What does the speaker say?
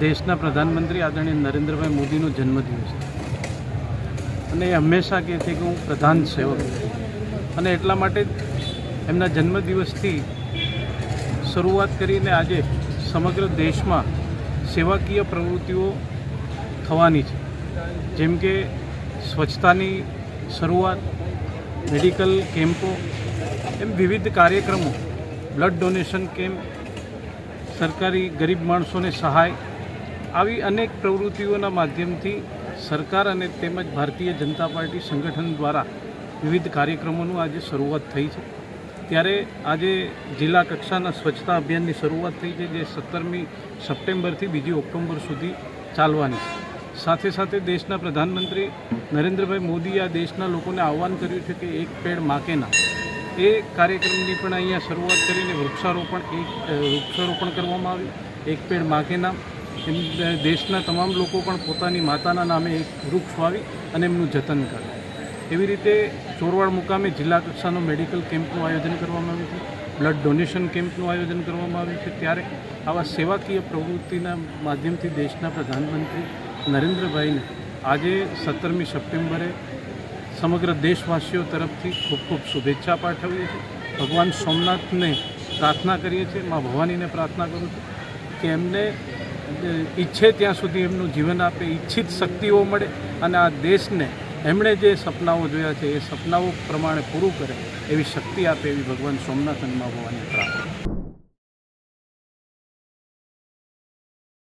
દેશના પ્રધાનમંત્રી આદરણીય નરેન્દ્રભાઈ મોદીનો જન્મદિવસ અને એ હંમેશા કહે છે કે હું પ્રધાન સેવક અને એટલા માટે એમના જન્મદિવસથી શરૂઆત કરીને આજે સમગ્ર દેશમાં સેવાકીય પ્રવૃત્તિઓ થવાની છે. જેમ કે સ્વચ્છતાની શરૂઆત, મેડિકલ કેમ્પો, એમ વિવિધ કાર્યક્રમો, બ્લડ ડોનેશન કેમ્પ, સરકારી ગરીબ માણસોને સહાય આવી અનેક પ્રવૃત્તિઓના માધ્યમથી સરકાર અને તેમજ ભારતીય જનતા પાર્ટી સંગઠન દ્વારા વિવિધ કાર્યક્રમોનું આજે શરૂઆત થઈ છે. ત્યારે આજે જિલ્લા કક્ષાના સ્વચ્છતા અભિયાનની શરૂઆત થઈ છે, જે સત્તરમી સપ્ટેમ્બરથી બીજી ઓક્ટોબર સુધી ચાલવાની છે. સાથે સાથે દેશના પ્રધાનમંત્રી નરેન્દ્રભાઈ મોદીએ આ દેશના લોકોને આહ્વાન કર્યું છે કે એક પેડ માકેના. એ કાર્યક્રમની પણ અહીંયા શરૂઆત કરીને વૃક્ષારોપણ, એક વૃક્ષારોપણ કરવામાં આવ્યું. એક પેડ માકે નામ એમ દેશના તમામ લોકો પણ પોતાની માતાના નામે એક વૃક્ષ વાવી અને એમનું જતન કરે. એવી રીતે ચોરવાડ મુકામે જિલ્લા કક્ષાનો મેડિકલ કેમ્પનું આયોજન કરવામાં આવ્યું છે. બ્લડ ડોનેશન કેમ્પનું આયોજન કરવામાં આવ્યું છે. ત્યારે આવા સેવાકીય પ્રવૃત્તિના માધ્યમથી દેશના પ્રધાનમંત્રી નરેન્દ્રભાઈને આજે સત્તરમી સપ્ટેમ્બરે સમગ્ર દેશવાસીઓ તરફથી ખૂબ ખૂબ શુભેચ્છા પાઠવીએ છીએ. ભગવાન સોમનાથને પ્રાર્થના કરીએ છીએ. મા ભવાનીને પ્રાર્થના કરું છું કે એમને ઈચ્છે ત્યાં સુધી એમનું જીવન આપે, ઈચ્છિત શક્તિઓ મળે અને આ દેશને એમણે જે સપનાઓ જોયા છે, એ સપનાઓ પ્રમાણે પૂરું કરે એવી શક્તિ આપે એવી ભગવાન સોમનાથ અને ભવાની પ્રાર્થના.